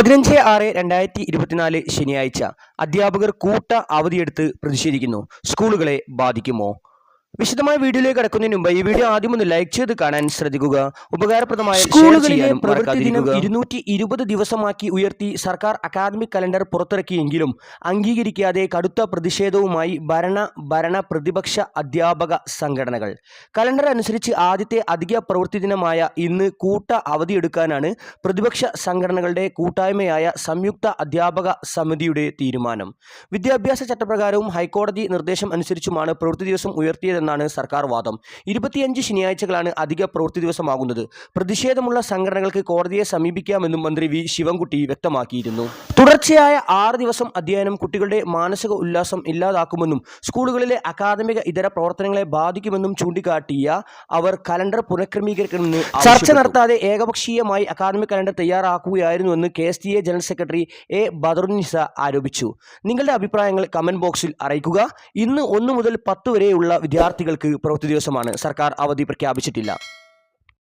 പതിനഞ്ച് ആറ് രണ്ടായിരത്തി ഇരുപത്തിനാല് ശനിയാഴ്ച അധ്യാപകർ കൂട്ട അവധിയെടുത്ത് പ്രതിഷേധിക്കുന്നു. സ്കൂളുകളെ ബാധിക്കുമോ? വിശദമായ വീഡിയോയിലേക്ക് കടക്കുന്നതിന് മുമ്പ് ഈ വീഡിയോ ആദ്യം ഒന്ന് ലൈക്ക് ചെയ്ത് കാണാൻ ശ്രദ്ധിക്കുക. ഉപകാരപ്രദമായ സ്കൂളുകളിലെ പ്രവൃത്തി ദിനം ഇരുന്നൂറ്റി ഇരുപത് ദിവസമാക്കി ഉയർത്തി സർക്കാർ അക്കാദമിക് കലണ്ടർ പുറത്തിറക്കിയെങ്കിലും അംഗീകരിക്കാതെ കടുത്ത പ്രതിഷേധവുമായി ഭരണ ഭരണ പ്രതിപക്ഷ അധ്യാപക സംഘടനകൾ. കലണ്ടർ അനുസരിച്ച് ആദ്യത്തെ അധിക പ്രവൃത്തി ദിനമായ ഇന്ന് കൂട്ട അവധിയെടുക്കാനാണ് പ്രതിപക്ഷ സംഘടനകളുടെ കൂട്ടായ്മയായ സംയുക്ത അധ്യാപക സമിതിയുടെ തീരുമാനം. വിദ്യാഭ്യാസ ചട്ടപ്രകാരവും ഹൈക്കോടതി നിർദ്ദേശം അനുസരിച്ചുമാണ് പ്രവൃത്തി ദിവസം ഉയർത്തിയതെന്നാണ് സർക്കാർ വാദം. ഇരുപത്തിയഞ്ച് ശനിയാഴ്ചകളാണ് അധിക പ്രവൃത്തി ദിവസമാകുന്നത്. പ്രതിഷേധമുള്ള സംഘടനകൾക്ക് കോടതിയെ സമീപിക്കാമെന്നും മന്ത്രി വി ശിവൻകുട്ടി വ്യക്തമാക്കിയിരുന്നു. തുടർച്ചയായ ആറ് ദിവസം അധ്യയനം കുട്ടികളുടെ മാനസിക ഉല്ലാസം ഇല്ലാതാക്കുമെന്നും സ്കൂളുകളിലെ അക്കാദമിക ഇതര പ്രവർത്തനങ്ങളെ ബാധിക്കുമെന്നും ചൂണ്ടിക്കാട്ടിയ അവർ കലണ്ടർ പുനഃക്രമീകരിക്കണമെന്ന് ചർച്ച നടത്താതെ ഏകപക്ഷീയമായി academic calendar തയ്യാറാക്കുകയായിരുന്നുവെന്ന് K S T A general secretary A Badarunisa ആരോപിച്ചു. നിങ്ങളുടെ അഭിപ്രായങ്ങൾ കമന്റ് ബോക്സിൽ അറിയിക്കുക. ഇന്ന് ഒന്ന് മുതൽ പത്ത് വരെയുള്ള വിദ്യാർത്ഥികൾക്ക് പ്രവൃത്തി ദിവസമാണ്. സർക്കാർ അവധി പ്രഖ്യാപിച്ചിട്ടില്ല.